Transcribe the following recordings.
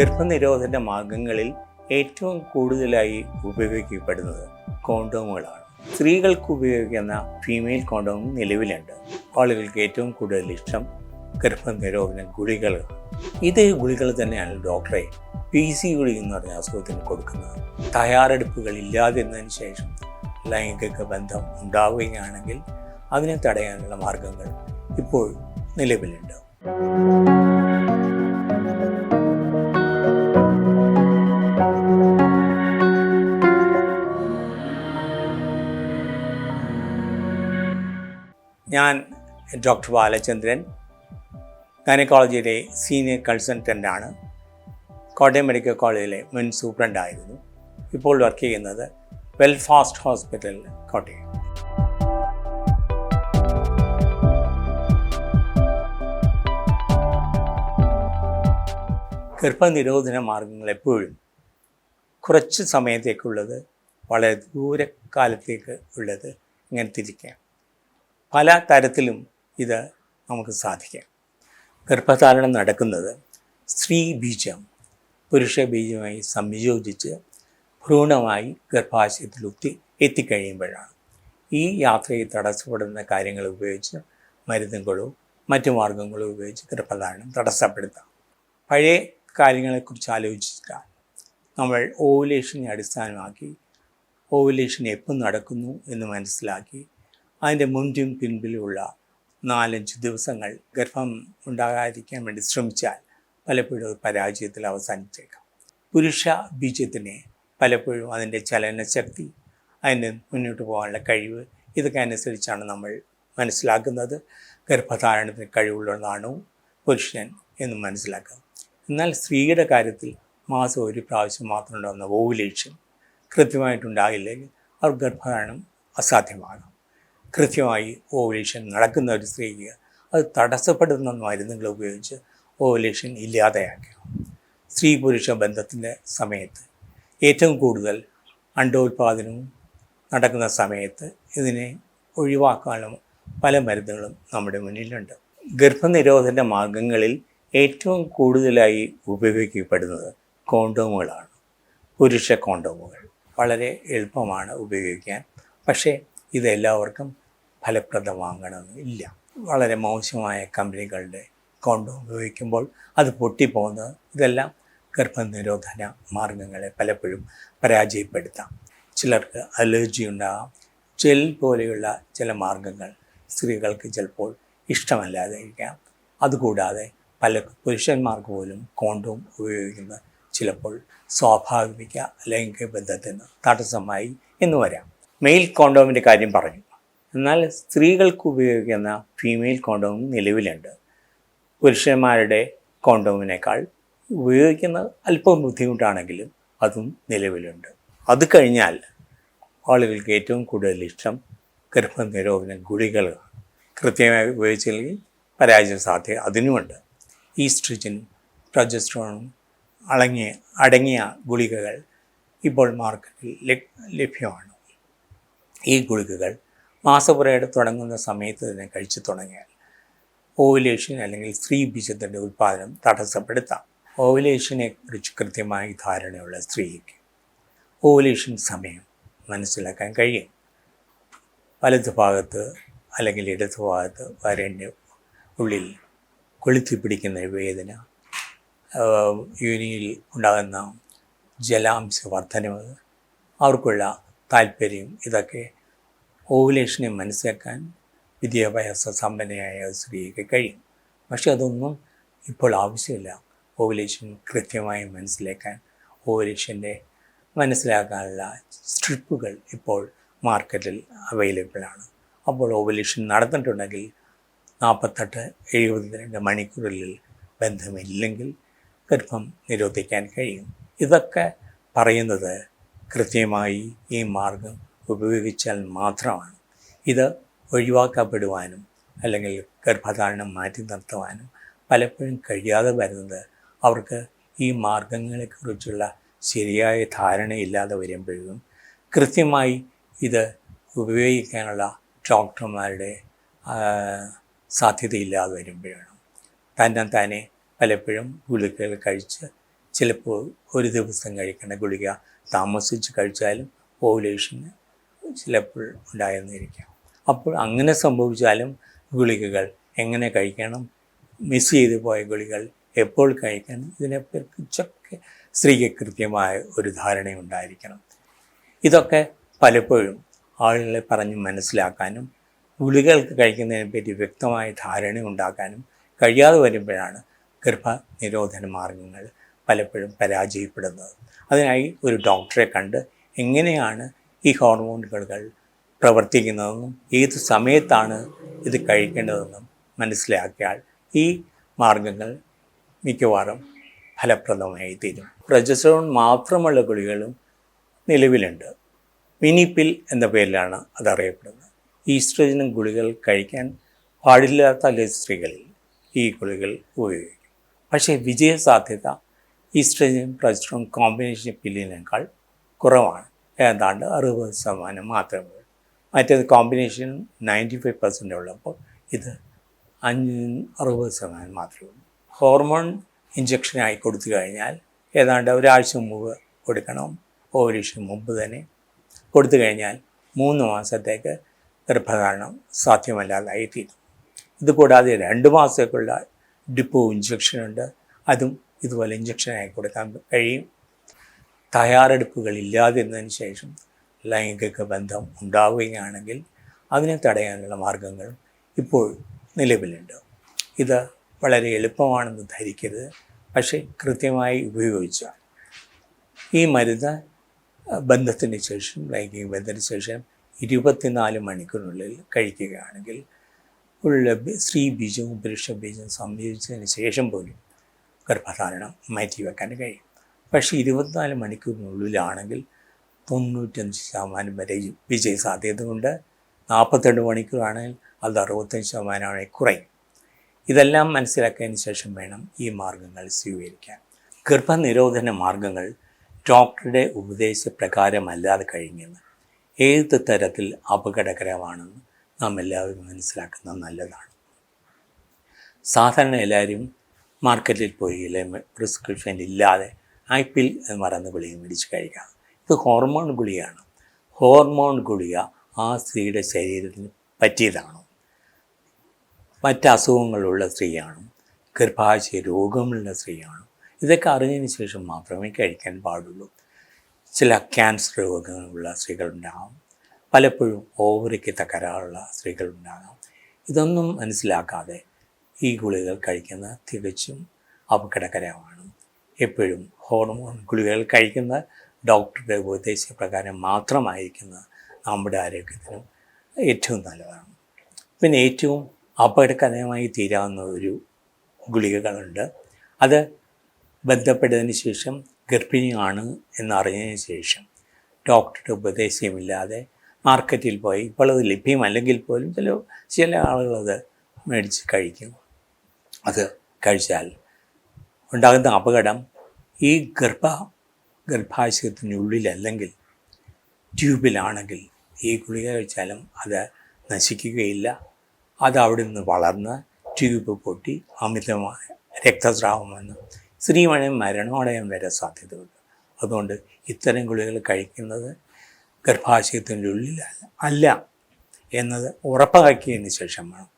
ഗർഭനിരോധന മാർഗങ്ങളിൽ ഏറ്റവും കൂടുതലായി ഉപയോഗിക്കപ്പെടുന്നത് കോണ്ടോമുകളാണ്. സ്ത്രീകൾക്ക് ഉപയോഗിക്കുന്ന ഫീമെയിൽ കോണ്ടോം നിലവിലുണ്ട്. ആളുകൾക്ക് ഏറ്റവും കൂടുതൽ ഇഷ്ടം ഗർഭനിരോധന ഗുളികൾ ഇതേ ഗുളികൾ തന്നെയാണ് ഡോക്ടറെ പി സി ഗുളി എന്ന് പറഞ്ഞ അസുഖത്തിന് കൊടുക്കുന്നത്. തയ്യാറെടുപ്പുകൾ ഇല്ലാതിരുന്നതിന് ശേഷം ലൈംഗിക ബന്ധം ഉണ്ടാവുകയാണെങ്കിൽ അതിനെ തടയാനുള്ള മാർഗങ്ങൾ ഇപ്പോൾ നിലവിലുണ്ട്. ഞാൻ ഡോക്ടർ ബാലചന്ദ്രൻ ഗൈനക്കോളജിയിലെ സീനിയർ കൺസൾട്ടന്റാണ് കോട്ടയം മെഡിക്കൽ കോളേജിലെ മുൻ സൂപ്രണ്ടായിരുന്നു ഇപ്പോൾ വർക്ക് ചെയ്യുന്നത് വെൽഫാസ്റ്റ് ഹോസ്പിറ്റൽ കോട്ടയം. ഗർഭനിരോധന മാർഗങ്ങൾ എപ്പോഴും കുറച്ച് സമയത്തേക്കുള്ളത് വളരെ ദൂരക്കാലത്തേക്ക് ഉള്ളത് ഇങ്ങനെ തിരിക്കാം. പല തരത്തിലും ഇത് നമുക്ക് സാധിക്കാം. ഗർഭധാരണം നടക്കുന്നത് സ്ത്രീ ബീജം പുരുഷ ബീജമായി സംയോജിച്ച് ഭ്രൂണമായി ഗർഭാശയത്തിൽ എത്തി എത്തിക്കഴിയുമ്പോഴാണ്. ഈ യാത്രയിൽ തടസ്സപ്പെടുന്ന കാര്യങ്ങൾ ഉപയോഗിച്ച് മരുന്നുകളോ മറ്റു മാർഗങ്ങളോ ഉപയോഗിച്ച് ഗർഭധാരണം തടസ്സപ്പെടുത്താം. പഴയ കാര്യങ്ങളെക്കുറിച്ച് ആലോചിച്ചാൽ നമ്മൾ ഓവുലേഷനെ അടിസ്ഥാനമാക്കി ഓവുലേഷൻ എപ്പോൾ നടക്കുന്നു എന്ന് മനസ്സിലാക്കി അതിന്റെ മുൻപും പിൻപിലുമുള്ള നാലഞ്ച് ദിവസങ്ങൾ ഗർഭം ഉണ്ടാകാതിരിക്കാൻ വേണ്ടി ശ്രമിച്ചാൽ പലപ്പോഴും പരാജയത്തിൽ അവസാനിച്ചേക്കാം. പുരുഷ ബീജത്തിനെ പലപ്പോഴും അതിന്റെ ചലനശക്തി അതിന് മുന്നോട്ട് പോകാനുള്ള കഴിവ് ഇതൊക്കെ അനുസരിച്ചാണ് നമ്മൾ മനസ്സിലാക്കുന്നത്. ഗർഭധാരണത്തിന് കഴിവുള്ളതാണോ പുരുഷൻ എന്ന് മനസ്സിലാക്കുക. എന്നാൽ സ്ത്രീയുടെ കാര്യത്തിൽ മാസം ഒരു പ്രാവശ്യം മാത്രം ഉണ്ടാകുന്ന ഓവുലേഷൻ കൃത്യമായിട്ടുണ്ടാകില്ലെങ്കിൽ അവർ ഗർഭധാരണം അസാധ്യമാകാം കൃത്യമായി ഓവുലേഷൻ നടക്കുന്ന ഒരു സ്ത്രീക്ക് അത് തടസ്സപ്പെടുന്ന മരുന്നുകൾ ഉപയോഗിച്ച് ഓവുലേഷൻ ഇല്ലാതെയാക്കുക. സ്ത്രീ പുരുഷ ബന്ധത്തിന്റെ സമയത്ത് ഏറ്റവും കൂടുതൽ അണ്ടോത്പാദനവും നടക്കുന്ന സമയത്ത് ഇതിനെ ഒഴിവാക്കാനും പല മരുന്നുകളും നമ്മുടെ മുന്നിലുണ്ട്. ഗർഭനിരോധന മാർഗങ്ങളിൽ ഏറ്റവും കൂടുതലായി ഉപയോഗിക്കപ്പെടുന്നത് കോണ്ടോമുകളാണ്. പുരുഷ കോണ്ടോമുകൾ വളരെ എളുപ്പമാണ് ഉപയോഗിക്കാൻ. പക്ഷേ ഇതെല്ലാവർക്കും ഫലപ്രദമാകണമെന്നില്ല വളരെ മോശമായ കമ്പനികളുടെ കോണ്ടോം ഉപയോഗിക്കുമ്പോൾ അത് പൊട്ടിപ്പോകുന്നത് ഇതെല്ലാം ഗർഭനിരോധന മാർഗങ്ങളെ പലപ്പോഴും പരാജയപ്പെടുത്താം. ചിലർക്ക് അലർജി ഉണ്ടാകാം. ജെൽ പോലെയുള്ള ചില മാർഗങ്ങൾ സ്ത്രീകൾക്ക് ചിലപ്പോൾ ഇഷ്ടമല്ലാതെ ഇരിക്കാം അതുകൂടാതെ പല പുരുഷന്മാർക്ക് പോലും കോണ്ടോം ഉപയോഗിക്കുന്നത് ചിലപ്പോൾ സ്വാഭാവിക ലൈംഗിക ബന്ധത്തിന് തടസ്സമായി എന്ന് വരാം. മെയിൽ കോണ്ടോമിന്റെ കാര്യം പറഞ്ഞു. എന്നാൽ സ്ത്രീകൾക്ക് ഉപയോഗിക്കുന്ന ഫീമെയിൽ കോണ്ടോമും നിലവിലുണ്ട്. പുരുഷന്മാരുടെ കോണ്ടോമിനേക്കാൾ ഉപയോഗിക്കുന്നത് അല്പം ബുദ്ധിമുട്ടാണെങ്കിലും അതും നിലവിലുണ്ട്. അത് കഴിഞ്ഞാൽ ആളുകൾക്ക് ഏറ്റവും കൂടുതൽ ഇഷ്ടം ഗർഭനിരോധന ഗുളികൾ കൃത്യമായി ഉപയോഗിച്ചില്ലെങ്കിൽ പരാജയ സാധ്യത അതിനുമുണ്ട്. ഈസ്ട്രിജനും പ്രൊജസ്ട്രോണും അടങ്ങിയ അടങ്ങിയ ഗുളികകൾ ഇപ്പോൾ മാർക്കറ്റിൽ ലഭ്യമാണ്. ഈ ഗുളികകൾ മാസപ്പുറയുടെ തുടങ്ങുന്ന സമയത്ത് തന്നെ കഴിച്ചു തുടങ്ങിയാൽ ഓവുലേഷൻ അല്ലെങ്കിൽ സ്ത്രീ ബീജത്തിന്റെ ഉൽപ്പാദനം തടസ്സപ്പെടുത്താം. ഓവുലേഷനെ കുറിച്ച് കൃത്യമായി ധാരണയുള്ള സ്ത്രീക്ക് ഓവുലേഷൻ സമയം മനസ്സിലാക്കാൻ കഴിയും. വലതു ഭാഗത്ത് അല്ലെങ്കിൽ ഇടതു ഭാഗത്ത് വരന്റെ ഉള്ളിൽ കൊളുത്തി പിടിക്കുന്ന വേദന യൂനിയിൽ ഉണ്ടാകുന്ന ജലാംശ വർധനവ് അവർക്കുള്ള താല്പര്യം ഇതൊക്കെ ഓവുലേഷനെ മനസ്സിലാക്കാൻ വിദ്യാഭ്യാസ സമ്പന്നയായ സ്ത്രീക്ക് കഴിയും. പക്ഷെ അതൊന്നും ഇപ്പോൾ ആവശ്യമില്ല. ഓവുലേഷൻ കൃത്യമായി മനസ്സിലാക്കാൻ ഓവുലേഷന്റെ മനസ്സിലാക്കാനുള്ള സ്ട്രിപ്പുകൾ ഇപ്പോൾ മാർക്കറ്റിൽ അവൈലബിൾ ആണ്. അപ്പോൾ ഓവുലേഷൻ നടന്നിട്ടുണ്ടെങ്കിൽ നാൽപ്പത്തെട്ട് എഴുപത്തിരണ്ട് മണിക്കൂറിൽ ബന്ധമില്ലെങ്കിൽ ഗർഭം നിരോധിക്കാൻ കഴിയും. ഇതൊക്കെ പറയുന്നത് കൃത്യമായി ഈ മാർഗം ഉപയോഗിച്ചാൽ മാത്രമാണ്. ഇത് ഒഴിവാക്കപ്പെടുവാനും അല്ലെങ്കിൽ ഗർഭധാരണം മാറ്റി നിർത്തുവാനും പലപ്പോഴും കഴിയാതെ വരുന്നത്. അവർക്ക് ഈ മാർഗങ്ങളെക്കുറിച്ചുള്ള ശരിയായ ധാരണയില്ലാതെ വരുമ്പോഴും കൃത്യമായി ഇത് ഉപയോഗിക്കാനുള്ള ഡോക്ടർമാരുടെ സാധ്യതയില്ലാതെ വരുമ്പോഴാണ് തന്നെ തന്നെ പലപ്പോഴും ഗുളികകൾ കഴിച്ച് ചിലപ്പോൾ ഒരു ദിവസം കഴിക്കേണ്ട ഗുളിക താമസിച്ച് കഴിച്ചാലും ഓവുലേഷന് ചിലപ്പോൾ ഉണ്ടായിരുന്നിരിക്കാം. അപ്പോൾ അങ്ങനെ സംഭവിച്ചാലും ഗുളികകൾ എങ്ങനെ കഴിക്കണം മിസ് ചെയ്തു പോയ ഗുളികൾ എപ്പോൾ കഴിക്കണം ഇതിനെക്കുറിച്ചൊക്കെ സ്ത്രീക്ക് കൃത്യമായ ഒരു ധാരണയുണ്ടായിരിക്കണം ഇതൊക്കെ പലപ്പോഴും ആളുകളെ പറഞ്ഞ് മനസ്സിലാക്കാനും ഗുളികൾക്ക് കഴിക്കുന്നതിനെ പറ്റി വ്യക്തമായ ധാരണ ഉണ്ടാക്കാനും കഴിയാതെ വരുമ്പോഴാണ് ഗർഭനിരോധന മാർഗങ്ങൾ പലപ്പോഴും പരാജയപ്പെടുന്നത്. അതിനായി ഒരു ഡോക്ടറെ കണ്ട് എങ്ങനെയാണ് ഈ ഹോർമോണുകൾ പ്രവർത്തിക്കുന്നതെന്നും ഏത് സമയത്താണ് ഇത് കഴിക്കേണ്ടതെന്നും മനസ്സിലാക്കിയാൽ ഈ മാർഗങ്ങൾ മിക്കവാറും ഫലപ്രദമായി തീരും പ്രജസ്ട്രോൺ മാത്രമുള്ള ഗുളികളും നിലവിലുണ്ട്. മിനിപ്പിൽ എന്ന പേരിലാണ് അതറിയപ്പെടുന്നത്. ഈസ്ട്രജനും ഗുളികൾ കഴിക്കാൻ പാടില്ലാത്ത സ്ത്രീകളിൽ ഈ ഗുളികൾ ഉപയോഗിക്കും. പക്ഷേ വിജയസാധ്യത ഈസ്ട്രജൻ പ്രജസ്ട്രോൺ കോമ്പിനേഷൻ പില്ലിനേക്കാൾ കുറവാണ്. ഏതാണ്ട് അറുപത് ശതമാനം മാത്രമേ ഉള്ളൂ. മറ്റേത് കോമ്പിനേഷൻ നയന്റി ഫൈവ് പെർസെന്റ് ഉള്ളപ്പോൾ ഇത് അഞ്ച് അറുപത് ശതമാനം മാത്രമേ ഉള്ളൂ. ഹോർമോൺ ഇഞ്ചക്ഷനായി കൊടുത്തു കഴിഞ്ഞാൽ ഏതാണ്ട് ഒരാഴ്ച മുമ്പ് കൊടുക്കണം ഓവലേഷൻ മുമ്പ് തന്നെ കൊടുത്തു കഴിഞ്ഞാൽ മൂന്ന് മാസത്തേക്ക് ഗർഭധാരണം സാധ്യമല്ലാതായി തീരും. ഇതുകൂടാതെ രണ്ട് മാസത്തേക്കുള്ള ഡിപ്പോ ഇഞ്ചക്ഷനുണ്ട് അതും ഇതുപോലെ ഇഞ്ചക്ഷനായി കൊടുക്കാൻ കഴിയും. തയ്യാറെടുപ്പുകളില്ലാതിരുന്നതിന് ശേഷം ലൈംഗിക ബന്ധം ഉണ്ടാവുകയാണെങ്കിൽ അതിനെ തടയാനുള്ള മാർഗങ്ങൾ ഇപ്പോൾ നിലവിലുണ്ട്. ഇത് വളരെ എളുപ്പമാണെന്ന് ധരിക്കരുത്. പക്ഷേ കൃത്യമായി ഉപയോഗിച്ചാൽ ഈ മരുന്ന് ബന്ധത്തിന് ശേഷം ലൈംഗിക ബന്ധത്തിന് ശേഷം ഇരുപത്തിനാല് മണിക്കൂറിനുള്ളിൽ കഴിക്കുകയാണെങ്കിൽ ഉള്ള സ്ത്രീ ബീജവും പുരുഷ ബീജവും സംയോജിച്ചതിന് ശേഷം പോലും ഗർഭധാരണം മാറ്റിവെക്കാൻ കഴിയും. പക്ഷേ ഇരുപത്തിനാല് മണിക്കൂറിനുള്ളിലാണെങ്കിൽ തൊണ്ണൂറ്റഞ്ച് ശതമാനം വരെ വിജയ സാധ്യത കൊണ്ട് നാൽപ്പത്തെട്ട് മണിക്കൂറാണെങ്കിൽ അത് അറുപത്തഞ്ച് ശതമാനമായി കുറയും. ഇതെല്ലാം മനസ്സിലാക്കിയതിന് ശേഷം വേണം ഈ മാർഗങ്ങൾ സ്വീകരിക്കാൻ. ഗർഭനിരോധന മാർഗങ്ങൾ ഡോക്ടറുടെ ഉപദേശപ്രകാരമല്ലാതെ കഴിഞ്ഞെന്ന് ഏത് തരത്തിൽ അപകടകരമാണെന്ന് നാം എല്ലാവരും മനസ്സിലാക്കുന്നത് നല്ലതാണ്. സാധാരണ എല്ലാവരും മാർക്കറ്റിൽ പോയി അല്ലെ പ്രിസ്ക്രിപ്ഷൻ ഇല്ലാതെ ആപ്പിൾ പറയുന്ന ഗുളിക മേടിച്ച് കഴിക്കാം. ഇത് ഹോർമോൺ ഗുളികയാണ്. ഹോർമോൺ ഗുളിക ആ സ്ത്രീയുടെ ശരീരത്തിന് പറ്റിയതാണ്. മറ്റ് അസുഖങ്ങളുള്ള സ്ത്രീയാണ്. ഗർഭാശയ രോഗമുള്ള സ്ത്രീയാണ്. ഇതൊക്കെ അറിഞ്ഞതിന് ശേഷം മാത്രമേ കഴിക്കാൻ പാടുള്ളൂ. ചില ക്യാൻസർ രോഗങ്ങളുള്ള സ്ത്രീകളുണ്ടാകാം. പലപ്പോഴും ഓവറിക്ക് തകരാറുള്ള സ്ത്രീകളുണ്ടാകാം. ഇതൊന്നും മനസ്സിലാക്കാതെ ഈ ഗുളികൾ കഴിക്കുന്നത് തികച്ചും അപകടകരമാണ്. എപ്പോഴും ഹോർമോൺ ഗുളികകൾ കഴിക്കുന്ന ഡോക്ടറുടെ ഉപദേശപ്രകാരം മാത്രമായിരിക്കുന്നത് നമ്മുടെ ആരോഗ്യത്തിനും ഏറ്റവും നല്ലതാണ്. പിന്നെ ഏറ്റവും അപകടകരമായി തീരാവുന്ന ഒരു ഗുളികകളുണ്ട്. അത് ബന്ധപ്പെട്ടതിന് ശേഷം ഗർഭിണിയാണ് എന്നറിഞ്ഞതിന് ശേഷം ഡോക്ടറുടെ ഉപദേശമില്ലാതെ മാർക്കറ്റിൽ പോയി ഇപ്പോൾ അത് ലഭ്യമല്ലെങ്കിൽ പോലും ചില ചില ആളുകളത് മേടിച്ച് കഴിക്കും. അത് കഴിച്ചാൽ ഉണ്ടാകുന്ന അപകടം ഈ ഗർഭ ഗർഭാശയത്തിനുള്ളിലല്ലെങ്കിൽ ട്യൂബിലാണെങ്കിൽ ഈ ഗുളിക കഴിച്ചാലും അത് നശിക്കുകയില്ല. അത് അവിടെ നിന്ന് വളർന്ന് ട്യൂബ് പൊട്ടി അമിതമായ രക്തസ്രാവം വന്ന് സ്ത്രീമണി മരണോടയം വരെ സാധ്യതയുണ്ട്. അതുകൊണ്ട് ഇത്തരം ഗുളികൾ കഴിക്കുന്നത് ഗർഭാശയത്തിന്റെ ഉള്ളിലല്ല അല്ല എന്നത് ഉറപ്പാക്കിയതിന് ശേഷം വേണം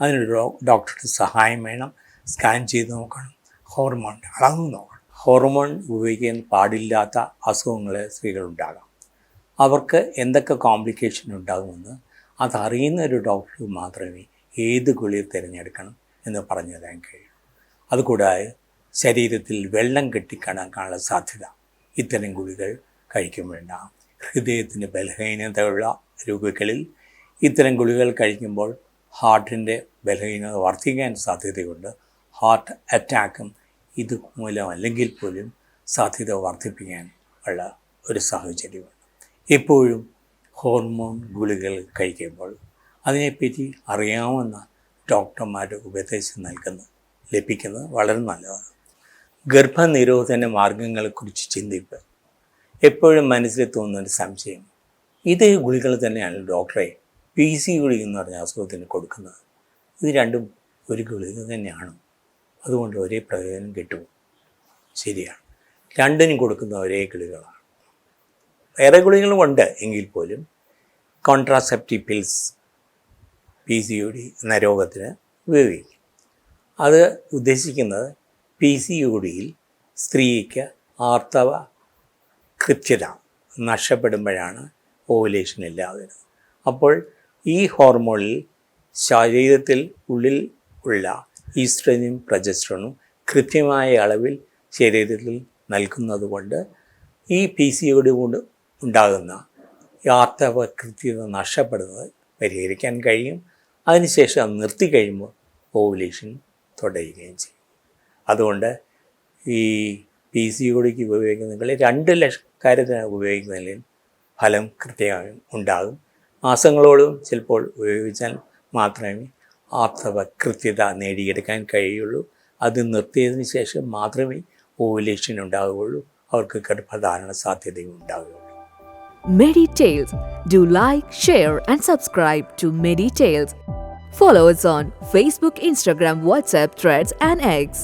അതിന് ഡോക്ടറുടെ സഹായം വേണം. സ്കാൻ ചെയ്ത് നോക്കണം. ഹോർമോണിന്റെ അളന്ന് നോക്കണം. ഹോർമോൺ ഉപയോഗിക്കാൻ പാടില്ലാത്ത അസുഖങ്ങൾ സ്ത്രീകളുണ്ടാകാം. അവർക്ക് എന്തൊക്കെ കോംപ്ലിക്കേഷൻ ഉണ്ടാകുമെന്ന് അതറിയുന്ന ഒരു ഡോക്ടർ മാത്രമേ ഏത് ഗുളിക തിരഞ്ഞെടുക്കണം എന്ന് പറഞ്ഞു തരാൻ കഴിയും അതുകൂടാതെ ശരീരത്തിൽ വെള്ളം കെട്ടിക്കിടക്കാനുള്ള സാധ്യത ഇത്തരം ഗുളികൾ കഴിക്കുമ്പോഴുണ്ടാകും ഹൃദയത്തിന് ബലഹീനതയുള്ള രോഗികളിൽ ഇത്തരം ഗുളികൾ കഴിക്കുമ്പോൾ ഹാർട്ടിന്റെ ബലഹീനത വർദ്ധിക്കാൻ സാധ്യതയുണ്ട്. ഹാർട്ട് അറ്റാക്കും ഇത് മൂലമല്ലെങ്കിൽ പോലും സാധ്യത വർദ്ധിപ്പിക്കാൻ ഉള്ള ഒരു സാഹചര്യമുണ്ട് എപ്പോഴും ഹോർമോൺ ഗുളികൾ കഴിക്കുമ്പോൾ അതിനെപ്പറ്റി അറിയാവുന്ന ഡോക്ടർമാരുടെ ഉപദേശം നൽകുന്ന ലഭിക്കുന്നത് വളരെ നല്ലതാണ്. ഗർഭനിരോധന മാർഗങ്ങളെക്കുറിച്ച് ചിന്തിപ്പ്. എപ്പോഴും മനസ്സിൽ തോന്നുന്ന ഒരു സംശയം ഇതേ ഗുളികൾ തന്നെയാണ് ഡോക്ടറെ പി സി ഗുളിക എന്ന് പറഞ്ഞ അസുഖത്തിന് കൊടുക്കുന്നത്. ഇത് രണ്ടും ഒരു ഗുളിക തന്നെയാണ്. അതുകൊണ്ട് ഒരേ പ്രയോജനം കിട്ടും. ശരിയാണ്. രണ്ടിനും കൊടുക്കുന്ന ഒരേ ഗുളികളാണ് വേറെ ഗുളികളും ഉണ്ട് എങ്കിൽ പോലും contraceptive pills P C O D എന്ന രോഗത്തിന് ഉപയോഗിക്കും. അത് ഉദ്ദേശിക്കുന്നത് പി സി യു ഡിയിൽ സ്ത്രീക്ക് ആർത്തവ കൃത്യത നഷ്ടപ്പെടുമ്പോഴാണ് ഓവുലേഷൻ ഇല്ലാതെ. അപ്പോൾ ഈ ഹോർമോണിൽ ശരീരത്തിൽ ഉള്ളിൽ ഉള്ള ഈസ്ട്രജനും പ്രജസ്ട്രോണും കൃത്യമായ അളവിൽ ശരീരത്തിൽ നൽകുന്നത് കൊണ്ട് ഈ പി സി ഒ കൊണ്ട് ഉണ്ടാകുന്ന ഈ ആർത്തവ കൃത്യത നഷ്ടപ്പെടുന്നത് പരിഹരിക്കാൻ കഴിയും. അതിനുശേഷം അത് നിർത്തി കഴിയുമ്പോൾ ഓവുലേഷൻ തുടരുകയും ചെയ്യും. അതുകൊണ്ട് ഈ പി സി ഒടിക്ക് ഉപയോഗിക്കുന്നതിൽ രണ്ട് ലക്ഷക്കാരത്തിന് ഉപയോഗിക്കുന്നതിൽ ഫലം കൃത്യമായും ഉണ്ടാകും. മാസങ്ങളോളം ചിലപ്പോൾ ഉപയോഗിച്ചാൽ മാത്രമേ ആർത്തവ കൃത്യത നേടിയെടുക്കാൻ കഴിയുള്ളൂ. അത് നിർത്തിയതിന് ശേഷം മാത്രമേ ഓവുലേഷൻ ഉണ്ടാവുകയുള്ളൂ. അവർക്ക് ഗർഭധാരണ സാധ്യതയും ഉണ്ടാവുകയുള്ളൂ. Follow us on Facebook, Instagram, WhatsApp, Threads, and X.